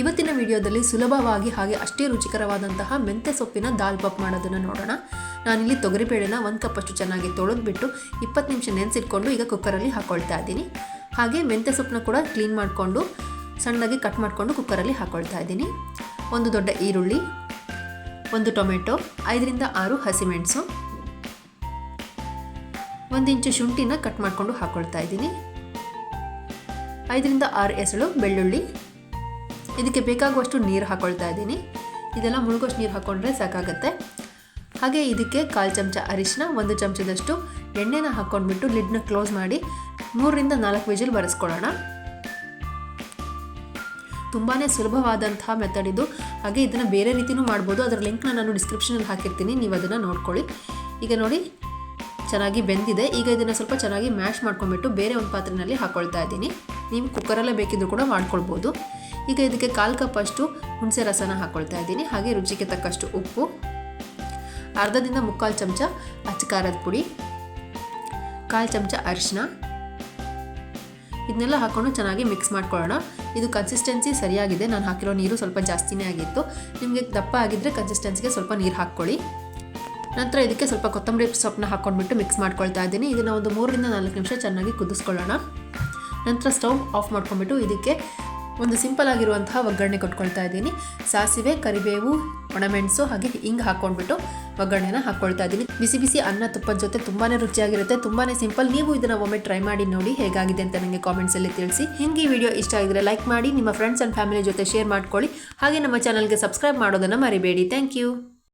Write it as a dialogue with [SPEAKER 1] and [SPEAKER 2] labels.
[SPEAKER 1] ಇವತ್ತಿನ ವಿಡಿಯೋದಲ್ಲಿ ಸುಲಭವಾಗಿ ಹಾಗೆ ಅಷ್ಟೇ ರುಚಿಕರವಾದಂತಹ ಮೆಂತ್ಯ ಸೊಪ್ಪಿನ ದಾಲ್ ಪಪ್ ಮಾಡೋದನ್ನು ನೋಡೋಣ. ನಾನಿಲ್ಲಿ ತೊಗರಿಬೇಳೆನ ಒಂದು ಕಪ್ಪಷ್ಟು ಚೆನ್ನಾಗಿ ತೊಳೆದ್ಬಿಟ್ಟು ಇಪ್ಪತ್ತು ನಿಮಿಷ ನೆನೆಸಿಟ್ಕೊಂಡು ಈಗ ಕುಕ್ಕರಲ್ಲಿ ಹಾಕ್ಕೊಳ್ತಾ ಇದ್ದೀನಿ. ಹಾಗೆ ಮೆಂತ್ಯ ಸೊಪ್ಪನ್ನ ಕೂಡ ಕ್ಲೀನ್ ಮಾಡಿಕೊಂಡು ಸಣ್ಣದಾಗಿ ಕಟ್ ಮಾಡಿಕೊಂಡು ಕುಕ್ಕರಲ್ಲಿ ಹಾಕ್ಕೊಳ್ತಾ ಇದ್ದೀನಿ. ಒಂದು ದೊಡ್ಡ ಈರುಳ್ಳಿ, ಒಂದು ಟೊಮೆಟೊ, ಐದರಿಂದ ಆರು ಹಸಿಮೆಣಸು, ಒಂದು ಇಂಚು ಶುಂಠಿನ ಕಟ್ ಮಾಡಿಕೊಂಡು ಹಾಕ್ಕೊಳ್ತಾ ಇದ್ದೀನಿ. ಐದರಿಂದ ಆರು ಎಸಳು ಬೆಳ್ಳುಳ್ಳಿ ಇದಕ್ಕೆ ಬೇಕಾಗುವಷ್ಟು ನೀರು ಹಾಕ್ಕೊಳ್ತಾ ಇದ್ದೀನಿ. ಇದೆಲ್ಲ ಮುಳುಗೋಷ್ಟು ನೀರು ಹಾಕ್ಕೊಂಡ್ರೆ ಸಾಕಾಗತ್ತೆ. ಹಾಗೆ ಇದಕ್ಕೆ ಕಾಲು ಚಮಚ ಅರಿಶಿನ, ಒಂದು ಚಮಚದಷ್ಟು ಎಣ್ಣೆನ ಹಾಕ್ಕೊಂಡ್ಬಿಟ್ಟು ಲಿಡ್ನ ಕ್ಲೋಸ್ ಮಾಡಿ ಮೂರರಿಂದ ನಾಲ್ಕು ವಿಜಿಲ್ ಬರೆಸ್ಕೊಳ್ಳೋಣ. ತುಂಬಾ ಸುಲಭವಾದಂತಹ ಮೆಥಡ್ ಇದು. ಹಾಗೆ ಇದನ್ನು ಬೇರೆ ರೀತಿಯೂ ಮಾಡ್ಬೋದು. ಅದರ ಲಿಂಕ್ನ ನಾನು ಡಿಸ್ಕ್ರಿಪ್ಷನಲ್ಲಿ ಹಾಕಿರ್ತೀನಿ. ನೀವು ಅದನ್ನು ನೋಡ್ಕೊಳ್ಳಿ. ಈಗ ನೋಡಿ, ಚೆನ್ನಾಗಿ ಬೆಂದಿದೆ. ಈಗ ಇದನ್ನು ಸ್ವಲ್ಪ ಚೆನ್ನಾಗಿ ಮ್ಯಾಶ್ ಮಾಡ್ಕೊಂಡ್ಬಿಟ್ಟು ಬೇರೆ ಒಂದು ಪಾತ್ರೆಯಲ್ಲಿ ಹಾಕ್ಕೊಳ್ತಾ ಇದ್ದೀನಿ. ನೀವು ಕುಕ್ಕರಲ್ಲೇ ಬೇಕಿದ್ದರೂ ಕೂಡ ಮಾಡ್ಕೊಳ್ಬೋದು. ಈಗ ಇದಕ್ಕೆ ಕಾಲು ಕಪ್ಪಷ್ಟು ಹುಣಸೆ ರಸನ ಹಾಕ್ಕೊಳ್ತಾ ಇದ್ದೀನಿ. ಹಾಗೆ ರುಚಿಗೆ ತಕ್ಕಷ್ಟು ಉಪ್ಪು, ಅರ್ಧದಿಂದ ಮುಕ್ಕಾಲು ಚಮಚ ಅಚ್ಚಕಾರದ ಪುಡಿ, ಕಾಲು ಚಮಚ ಅರಿಶಿನ. ಇದನ್ನೆಲ್ಲ ಹಾಕ್ಕೊಂಡು ಚೆನ್ನಾಗಿ ಮಿಕ್ಸ್ ಮಾಡ್ಕೊಳ್ಳೋಣ. ಇದು ಕನ್ಸಿಸ್ಟೆನ್ಸಿ ಸರಿಯಾಗಿದೆ. ನಾನು ಹಾಕಿರೋ ನೀರು ಸ್ವಲ್ಪ ಜಾಸ್ತಿನೇ ಆಗಿತ್ತು. ನಿಮಗೆ ದಪ್ಪ ಆಗಿದ್ದರೆ ಕನ್ಸಿಸ್ಟೆನ್ಸಿಗೆ ಸ್ವಲ್ಪ ನೀರು ಹಾಕ್ಕೊಳ್ಳಿ. ನಂತರ ಇದಕ್ಕೆ ಸ್ವಲ್ಪ ಕೊತ್ತಂಬರಿ ಸೊಪ್ಪನ್ನ ಹಾಕ್ಕೊಂಡ್ಬಿಟ್ಟು ಮಿಕ್ಸ್ ಮಾಡ್ಕೊಳ್ತಾ ಇದ್ದೀನಿ. ಇದನ್ನು ಒಂದು ಮೂರರಿಂದ ನಾಲ್ಕು ನಿಮಿಷ ಚೆನ್ನಾಗಿ ಕುದಿಸ್ಕೊಳ್ಳೋಣ. ನಂತರ ಸ್ಟವ್ ಆಫ್ ಮಾಡ್ಕೊಂಡ್ಬಿಟ್ಟು ಇದಕ್ಕೆ ಒಂದು ಸಿಂಪಲ್ ಆಗಿರುವಂತಹ ಒಗ್ಗರಣೆ ಕೊಟ್ಕೊಳ್ತಾ ಇದ್ದೀನಿ. ಸಾಸಿವೆ, ಕರಿಬೇವು, ಒಣಮೆಣಸು ಹಾಗೆ ಹಿಂಗೆ ಹಾಕ್ಕೊಂಡ್ಬಿಟ್ಟು ಒಗ್ಗರಣೆನ ಹಾಕ್ಕೊಳ್ತಾ ಇದ್ದೀನಿ. ಬಿಸಿ ಬಿಸಿ ಅನ್ನ ತುಪ್ಪದ ಜೊತೆ ತುಂಬಾ ರುಚಿಯಾಗಿರುತ್ತೆ. ತುಂಬಾ ಸಿಂಪಲ್. ನೀವು ಇದನ್ನು ಒಮ್ಮೆ ಟ್ರೈ ಮಾಡಿ ನೋಡಿ ಹೇಗಾಗಿದೆ ಅಂತ ನನಗೆ ಕಾಮೆಂಟ್ಸಲ್ಲಿ ತಿಳಿಸಿ. ಹಿಂಗೆ ಈ ವಿಡಿಯೋ ಇಷ್ಟ ಆಗಿದ್ರೆ ಲೈಕ್ ಮಾಡಿ, ನಿಮ್ಮ ಫ್ರೆಂಡ್ಸ್ ಆ್ಯಂಡ್ ಫ್ಯಾಮಿಲಿ ಜೊತೆ ಶೇರ್ ಮಾಡ್ಕೊಳ್ಳಿ. ಹಾಗೆ ನಮ್ಮ ಚಾನಲ್ಗೆ ಸಬ್ಸ್ಕ್ರೈಬ್ ಮಾಡೋದನ್ನು ಮರಿಬೇಡಿ. Thank you